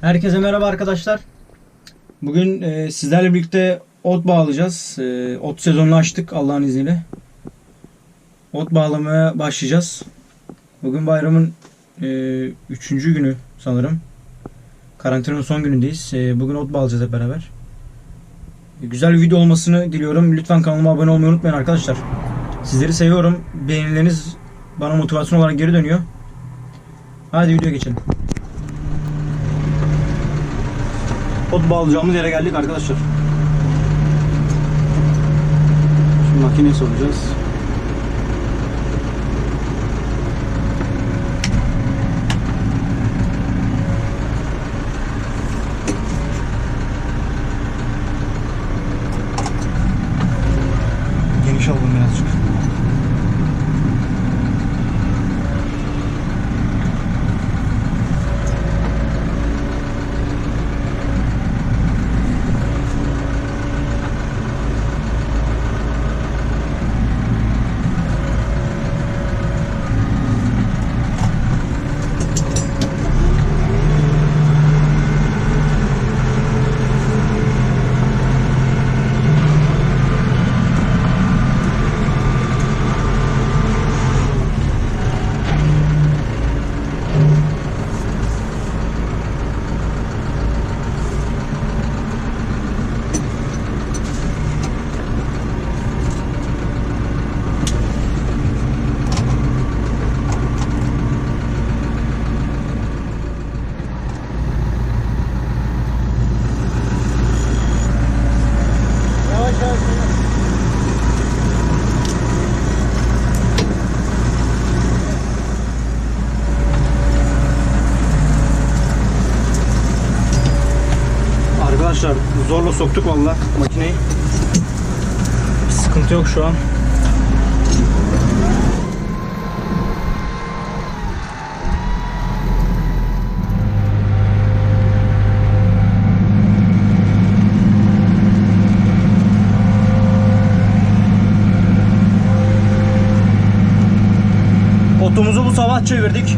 Herkese merhaba arkadaşlar. Bugün e, sizlerle birlikte ot bağlayacağız. E, ot sezonunu açtık Allah'ın izniyle. Ot bağlamaya başlayacağız. Bugün bayramın e, üçüncü günü sanırım. Karantinanın son günündeyiz. E, bugün ot bağlayacağız hep beraber. E, güzel bir video olmasını diliyorum. Lütfen kanalıma abone olmayı unutmayın arkadaşlar. Sizleri seviyorum. Beğenileriniz bana motivasyon olarak geri dönüyor. Hadi videoya geçelim. Ot bağlayacağımız yere geldik arkadaşlar. Şimdi makineyi soracağız. Geniş alalım birazcık. Yavaş yavaş. Arkadaşlar zorla soktuk valla makineyi. Bir sıkıntı yok şu an. Otumuzu bu sabah çevirdik.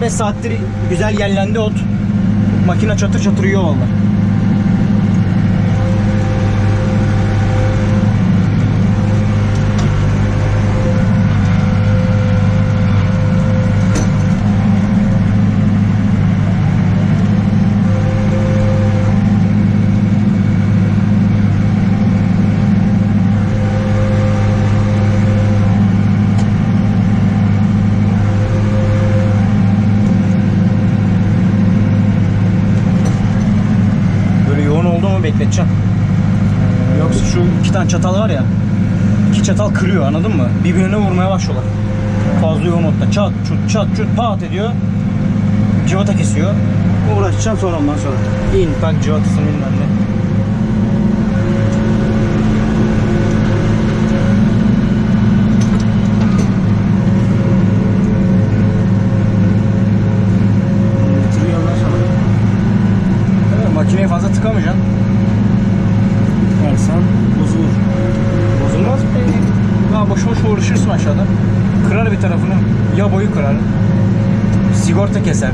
4-5 saattir güzel yerlendi ot. Makine çatır çatır yiyor valla. Böyle yoğun oldu mu bekleteceğim. Yoksa şu iki tane çatal var ya. iki çatal kırıyor anladın mı? Birbirine vurmaya başlıyorlar. Fazla yoğun otta çat çut çat çut pat ediyor. Civata kesiyor. Uğraşacağım sonra ondan sonra. İn tak civatasını bilmem ne. Makineyi fazla tıkamayacaksın. Tıkarsan bozulur. Bozulmaz mı? Ya boş boş uğraşırsın aşağıda. Kırar bir tarafını. Ya boyu kırar. Sigorta keser.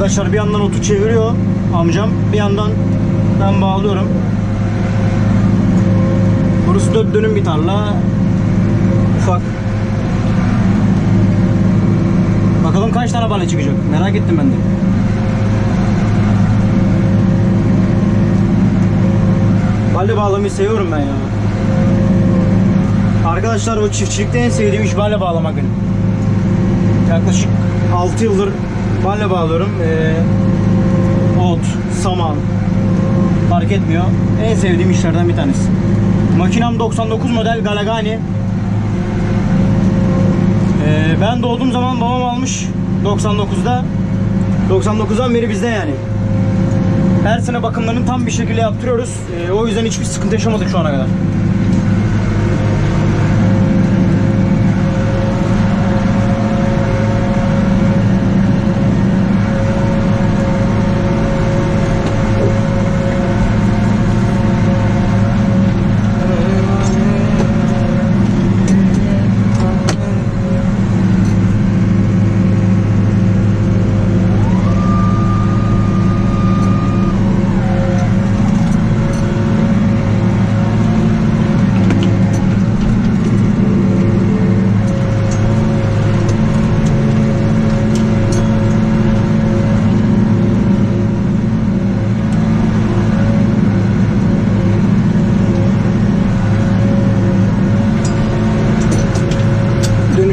Arkadaşlar bir yandan otu çeviriyor amcam. Bir yandan ben bağlıyorum. Burası dört dönüm bir tarla. Ufak. Bakalım kaç tane bale çıkacak. Merak ettim ben de. Balle bağlamayı seviyorum ben ya. Arkadaşlar bu çiftçilikte en sevdiğim iş balle bağlamak. Yaklaşık 6 yıldır balle bağlıyorum. Ee, ot, saman fark etmiyor. En sevdiğim işlerden bir tanesi. Makinam 99 model Galagani. Ee, ben doğduğum zaman babam almış 99'da. 99'dan beri bizde yani. Her sene bakımlarını tam bir şekilde yaptırıyoruz. Ee, o yüzden hiçbir sıkıntı yaşamadık şu ana kadar.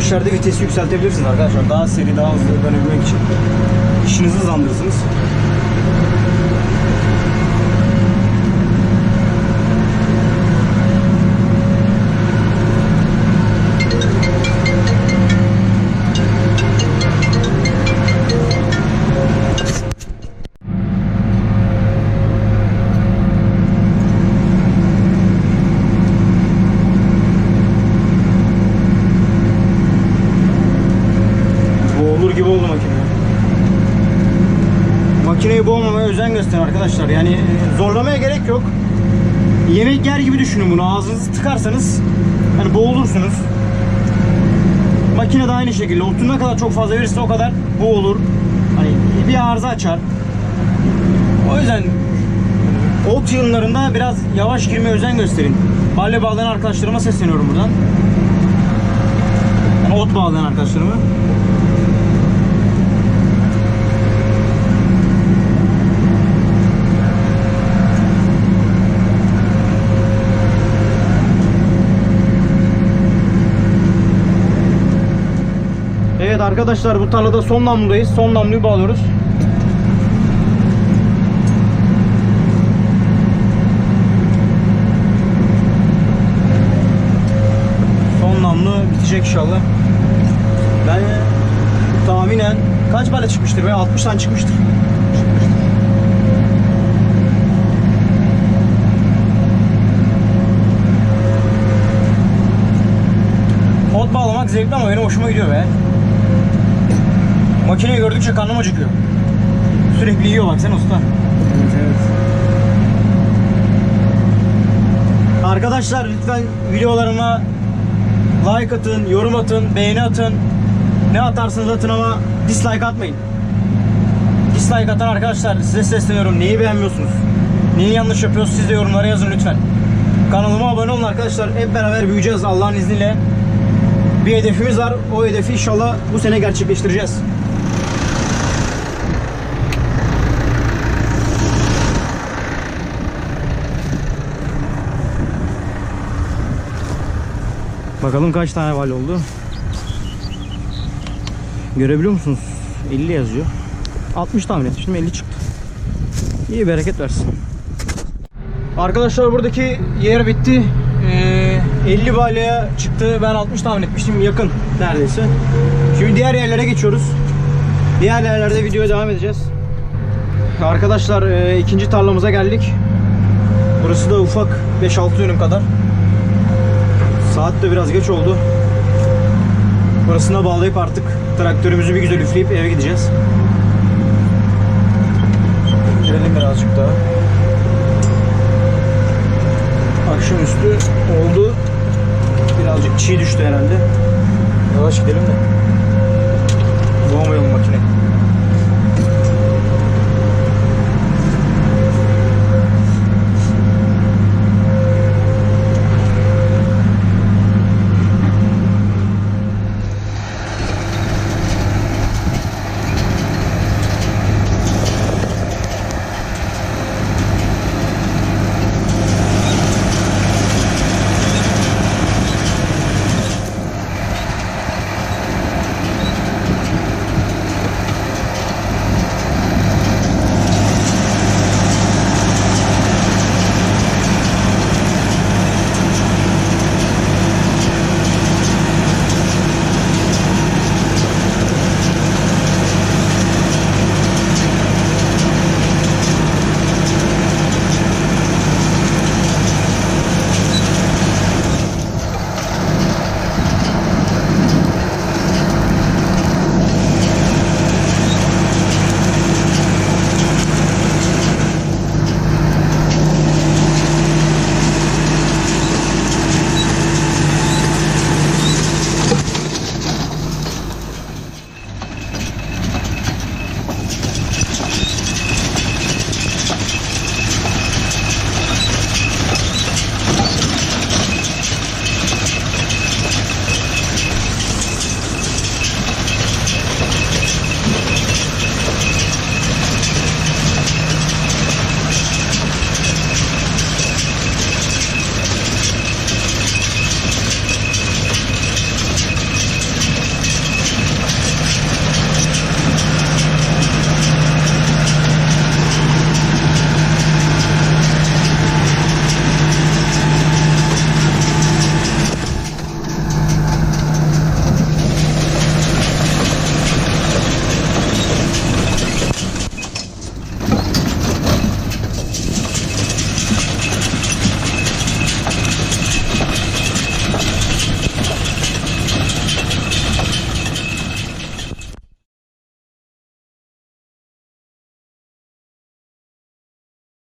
Dönüşlerde vitesi yükseltebilirsiniz arkadaşlar. Daha seri, daha hızlı dönebilmek için. İşinizi hızlandırırsınız. Özen gösterin arkadaşlar. Yani e, zorlamaya gerek yok. Yemek yer gibi düşünün bunu. Ağzınızı tıkarsanız hani boğulursunuz. Makine de aynı şekilde. Otu ne kadar çok fazla verirse o kadar boğulur. Hani bir arıza açar. O yüzden ot yığınlarında biraz yavaş girmeye özen gösterin. Balle bağlayan arkadaşlarıma sesleniyorum buradan. Yani ot bağlayan arkadaşlarıma. Evet arkadaşlar bu tarlada son namludayız. Son namluyu bağlıyoruz. Son namlu bitecek inşallah. Ben tahminen kaç bale çıkmıştır be? 60 tane çıkmıştır. Ot bağlamak zevkli ama benim hoşuma gidiyor be. Makineyi gördükçe karnım acıkıyor. Sürekli yiyor bak sen usta. Evet evet. Arkadaşlar lütfen videolarıma like atın, yorum atın, beğeni atın. Ne atarsanız atın ama dislike atmayın. Dislike atan arkadaşlar size sesleniyorum. Neyi beğenmiyorsunuz? Neyi yanlış yapıyoruz? Siz de yorumlara yazın lütfen. Kanalıma abone olun arkadaşlar. Hep beraber büyüyeceğiz Allah'ın izniyle. Bir hedefimiz var. O hedefi inşallah bu sene gerçekleştireceğiz. Bakalım kaç tane val oldu. Görebiliyor musunuz? 50 yazıyor. 60 tahmin etmiştim 50 çıktı. İyi bereket versin. Arkadaşlar buradaki yer bitti. Ee, 50 balya çıktı. Ben 60 tahmin etmiştim. Yakın neredeyse. Şimdi diğer yerlere geçiyoruz. Diğer yerlerde videoya devam edeceğiz. Arkadaşlar e, ikinci tarlamıza geldik. Burası da ufak 5-6 dönüm kadar. Saat de biraz geç oldu. Burasına bağlayıp artık traktörümüzü bir güzel üfleyip eve gideceğiz. Girelim birazcık daha. Akşamüstü oldu. Birazcık çiğ düştü herhalde. Yavaş gidelim de.